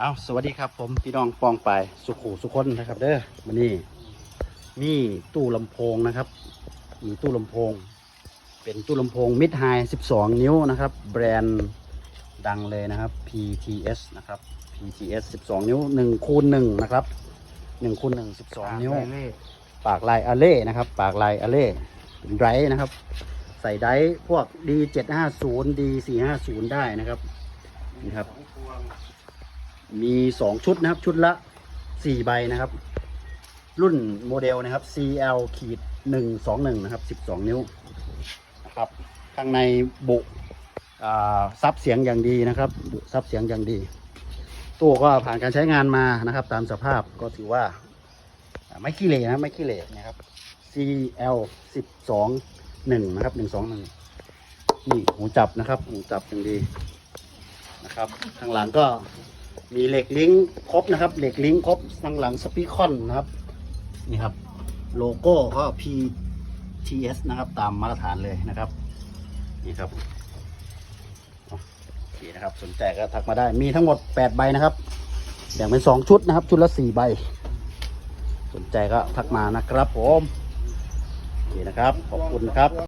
เอาสวัสดีครับผมพี่น้องปองไปายสุขูสุคนนะครับ เด้อมานี่มีตู้ลำโพงนะครับ มีตู้ลำโพง เป็นตู้ลำโพงมิดไฮ12 นิ้วนะครับ แบรนด์ดังเลยนะครับ PTS นะครับ PTS 12 นิ้ว1คูณ1นะครับ1คูณ1 12 นิ้ว ปากลายอาเล่นะครับ ปากลายอาเล่เป็นไรนะครับ ใส่ไดร์พวก D750 D450 ได้นะครับนี่ครับ มีสองชุดนะครับ ชุดละสี่ใบนะครับ รุ่นโมเดลนะครับ CL ขีดหนึ่งสองหนึ่งนะครับสิบสองนิ้วนะครับข้างในบุซับเสียงอย่างดีนะครับบุซับเสียงอย่างดี ตู้ก็ผ่านการใช้งานมานะครับ ตามสภาพก็ถือว่าอ่าไม่ขี้เหร่นะไม่ขี้เหร่นะครับ CL สิบสองหนึ่งนะครับหนึ่งสองหนึ่งนี่หูจับนะครับหูจับอย่างดีนะครับ ข้างหลังก็ มีเหล็กลิงก์ครบนะครับ เหล็กลิงก์ครบข้างหลังสปีคอนนะครับ นี่ครับ โลโก้ก็ PTS นะครับ ตามมาตรฐานเลยนะครับ นี่ครับโอเคนะครับ สนใจก็ทักมาได้ มีทั้งหมด 8 ใบนะครับ แบ่งเป็น 2 ชุดนะครับ ชุดละ 4 ใบ สนใจก็ทักมานะครับผม โอเคนะครับ ขอบคุณครับ